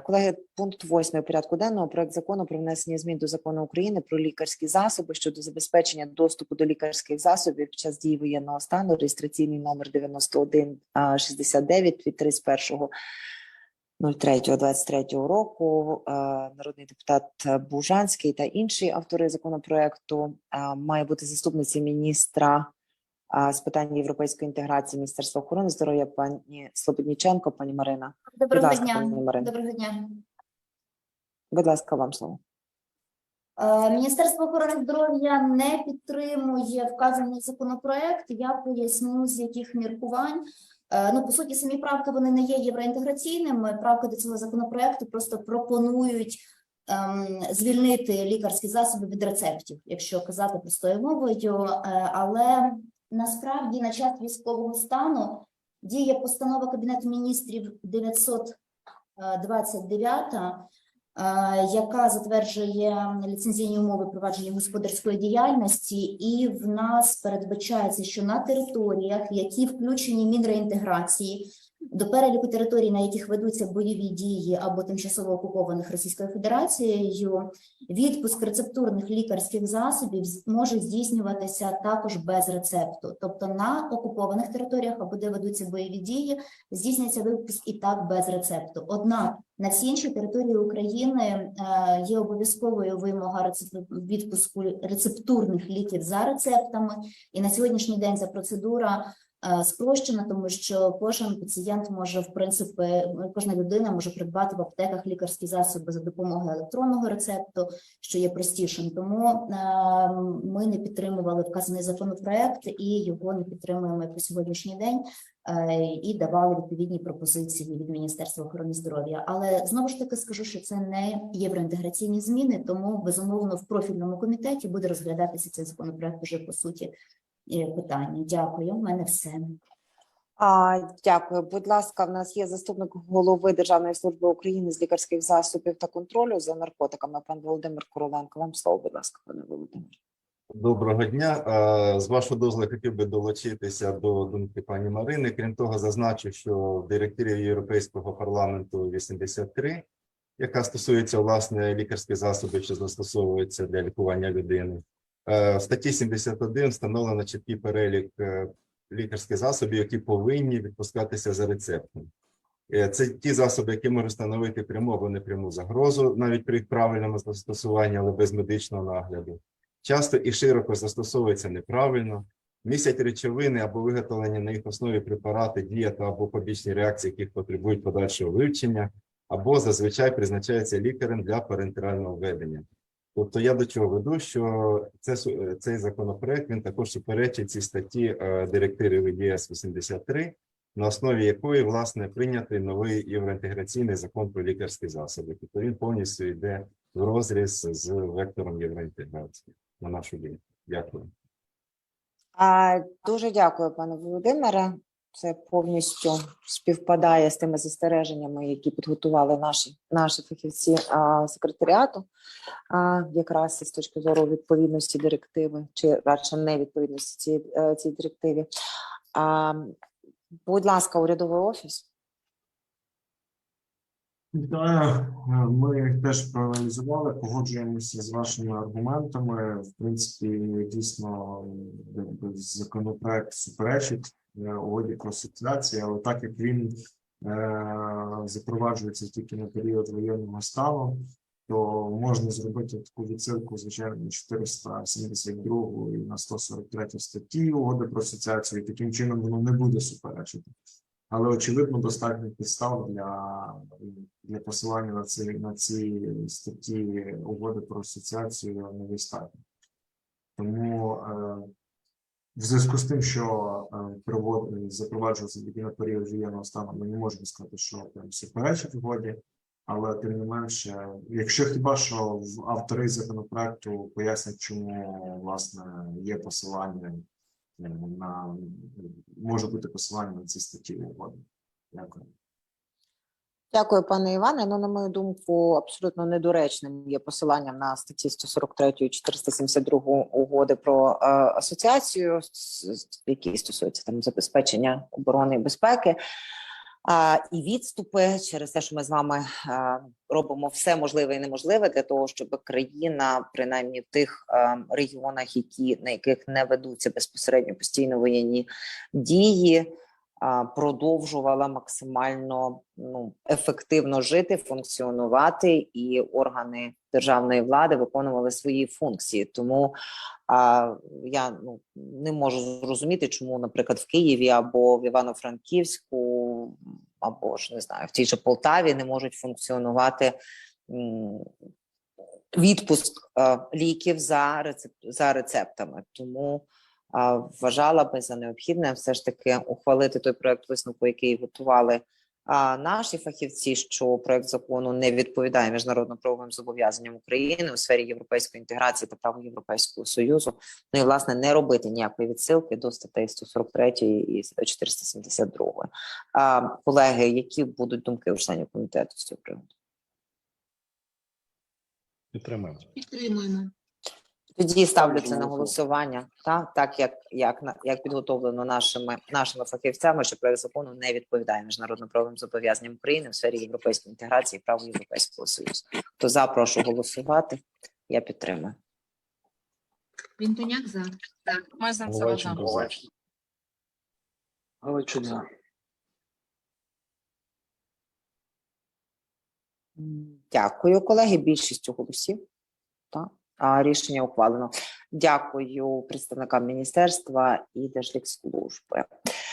Колеги, пункт 8 порядку денного. Проект закону про внесення змін до закону України про лікарські засоби щодо забезпечення доступу до лікарських засобів під час дії воєнного стану, реєстраційний номер 9169 від 31 03.23 року е, народний депутат Бужанський та інші автори законопроекту. Е, має бути заступниця міністра з питань європейської інтеграції Міністерства охорони здоров'я пані Слободніченко, пані Марина. Доброго ласка, дня. пані Марина. Доброго дня. Будь ласка, вам слово. Е, Міністерство охорони здоров'я не підтримує вказаний законопроект. Я поясню, з яких міркувань. Е, Ну, по суті, самі правки вони не є євроінтеграційними. Правки до цього законопроекту просто пропонують ем, звільнити лікарські засоби від рецептів, якщо казати простою мовою. Е, Але насправді на час військового стану діє постанова Кабінету міністрів 929, е, яка затверджує ліцензійні умови провадження господарської діяльності, і в нас передбачається, що на територіях, які включені Мінреінтеграції, до переліку територій, на яких ведуться бойові дії або тимчасово окупованих Російською Федерацією, відпуск рецептурних лікарських засобів може здійснюватися також без рецепту. Тобто на окупованих територіях або де ведуться бойові дії, здійснюється випуск і так без рецепту. Однак на всій іншій території України е, є обов'язковою вимога відпуску рецептурних ліків за рецептами, і на сьогоднішній день ця процедура спрощена, тому що кожен пацієнт може, в принципі, кожна людина може придбати в аптеках лікарські засоби за допомогою електронного рецепту, що є простішим. Тому е, ми не підтримували вказаний законопроект і його не підтримуємо по сьогоднішній день е, і давали відповідні пропозиції від Міністерства охорони здоров'я. Але знову ж таки скажу, що це не євроінтеграційні зміни, тому безумовно в профільному комітеті буде розглядатися цей законопроект уже по суті е, питання. Дякую. У мене все. А, дякую. Будь ласка, в нас є заступник голови Державної служби України з лікарських засобів та контролю за наркотиками. Пан Володимир Короленко. Вам слово, будь ласка, пане Володимир. Доброго дня. З вашого дозволу хотів би долучитися до думки пані Марини. Крім того, зазначу, що в директиві Європейського парламенту 83, яка стосується власне лікарських засобів, що застосовуються для лікування людини, в статті 71 встановлено чіткий перелік е, лікарських засобів, які повинні відпускатися за рецептом. Е, Це ті засоби, які можуть становити пряму або непряму загрозу, навіть при правильному застосуванні, але без медичного нагляду часто і широко застосовуються неправильно, містять речовини або виготовлені на їх основі препарати, дієта або побічні реакції, яких потребують подальшого вивчення, або зазвичай призначаються лікарем для парентерального введення. Тобто я до чого веду, що це, цей законопроект він також суперечить цій статті е, директиви ЄС 83, на основі якої власне прийнятий новий євроінтеграційний закон про лікарські засоби. Тобто він повністю йде в розріз з вектором євроінтеграції на нашу дію. Дякую. А, дуже дякую, пане Володимире. Це повністю співпадає з тими застереженнями, які підготували наші наші фахівці а, секретаріату, а, якраз з точки зору відповідності директиви, чи радше невідповідності цієї е, цій директиві. А, будь ласка, урядовий офіс. Вітаю. Е, Ми теж проаналізували, погоджуємося з вашими аргументами. В принципі, дійсно законопроект суперечить е, угоді про асоціації, але так як він е, запроваджується тільки на період воєнного стану, то можна зробити таку відсилку, звичайно, на 472 і на 143 статті угоди про асоціацію. і Таким чином воно не буде суперечити. Але очевидно достатньо підстав для, для посилання на ці на ці статті угоди про асоціацію недостатньо. Тому е, в зв'язку з тим, що е, запроваджується тільки на період воєнного стану, ми не можемо сказати, що прям суперечить угоді, але тим не менше, якщо хіба що автори законопроекту пояснять, чому власне є посилання на може бути посилання на ці статті угоди. Дякую. Дякую, пане Іване. Ну, на мою думку, абсолютно недоречним є посиланням на статті 143 і 472 угоди про е, асоціацію, які стосуються там забезпечення оборони і безпеки. І відступи через те, що ми з вами робимо все можливе і неможливе для того, щоб країна, принаймні в тих регіонах, які на яких не ведуться безпосередньо постійно воєнні дії, продовжувала максимально ну ефективно жити, функціонувати, і органи державної влади виконували свої функції. Тому а, я ну не можу зрозуміти, чому, наприклад, в Києві або в Івано-Франківську, або ж не знаю, в тій же Полтаві не можуть функціонувати відпуск е, ліків за рецеп, за рецептами. Тому а, вважала би за необхідне все ж таки ухвалити той проект висновку, який готували наші фахівці, що проект закону не відповідає міжнародно-правовим зобов'язанням України у сфері європейської інтеграції та права Європейського союзу. Ну і власне не робити ніякої відсилки до статей 143 і 472. А, колеги, які будуть думки у членів комітету з цього приводу? Підтримуємо. Підтримуємо. Тоді ставлю це на голосування, та так як, як як підготовлено нашими нашими фахівцями, що проект закону не відповідає міжнародно-правовим зобов'язанням України в сфері європейської інтеграції і права Європейського союзу. Хто за, прошу голосувати. Я підтримую. Вінтоняк за. Так, Мезенцева за. Галичук за. Дякую, колеги. Більшістю голосів. Рішення ухвалено. Дякую представникам міністерства і Держлікслужби.